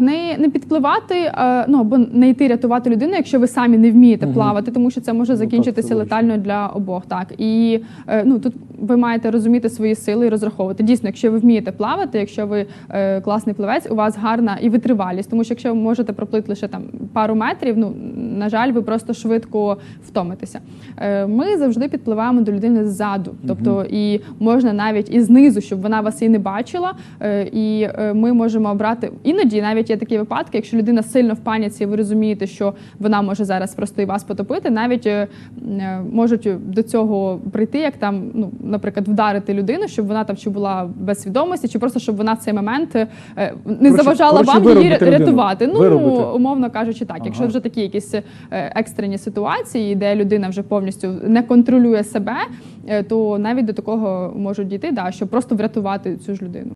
Не, не підпливати, е, ну або не йти рятувати людину, якщо ви самі не вмієте плавати, тому що це може Ну, так, закінчитися це летально для обох. Так і е, ну тут ви маєте розуміти свої сили і розраховувати. Дійсно, якщо ви вмієте плавати, якщо ви е, класний плавець, у вас гарна і витривалість, тому що якщо ви можете проплити лише там пару метрів, ну на жаль, ви просто швидко втомитеся. Е, ми завжди підпливаємо до людини ззаду, тобто і можна навіть і знизу, щоб вона вас і не бачила. Е, і е, ми можемо обрати іноді, навіть є такі випадки, якщо людина сильно в паніці, і ви розумієте, що вона може зараз просто і вас потопити, навіть можуть до цього прийти, як там, ну, наприклад, вдарити людину, щоб вона там чи була без свідомості, чи просто щоб вона в цей момент не Коротше- заважала коротше, вам її людину. рятувати. Ну, Виробити. умовно кажучи, так. Якщо вже такі якісь екстрені ситуації, де людина вже повністю не контролює себе, е, то навіть до такого можуть дійти, да, щоб просто врятувати цю ж людину.